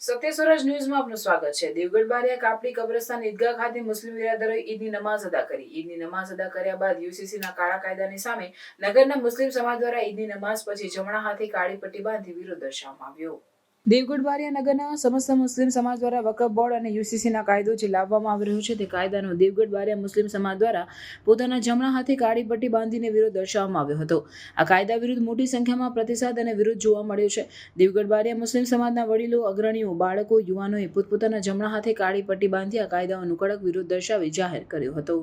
સત્ય સ્વરાજ ન્યૂઝમાં આપનું સ્વાગત છે. દેવગઢ બારિયા કાપડી કબ્રસ્તાન ઈદગાહ ખાતે મુસ્લિમ બિરાદરોએ ઈદની નમાઝ અદા કરી. ઈદની નમાઝ અદા કર્યા બાદ યુસીસીના કાળા કાયદાની સામે નગરના મુસ્લિમ સમાજ દ્વારા ઈદની નમાઝ પછી જમણા હાથે કાળી પટ્ટી બાંધી વિરોધ દર્શાવવામાં આવ્યો. દેવગઢ બારિયા નગરના સમસ્ત મુસ્લિમ સમાજ દ્વારા વકફ બોર્ડ અને યુસીસીના કાયદો જે લાવવામાં આવી રહ્યો છે તે કાયદાનો દેવગઢ બારિયા મુસ્લિમ સમાજ દ્વારા પોતાના જમણા હાથે કાળી પટ્ટી બાંધીને વિરોધ દર્શાવવામાં આવ્યો હતો. આ કાયદા વિરુદ્ધ મોટી સંખ્યામાં પ્રતિસાદ અને વિરોધ જોવા મળ્યો છે. દેવગઢ બારિયા મુસ્લિમ સમાજના વડીલો, અગ્રણીઓ, બાળકો, યુવાનોએ પોતપોતાના જમણા હાથે કાળી પટ્ટી બાંધી આ કાયદાઓનો કડક વિરોધ દર્શાવી જાહેર કર્યો હતો.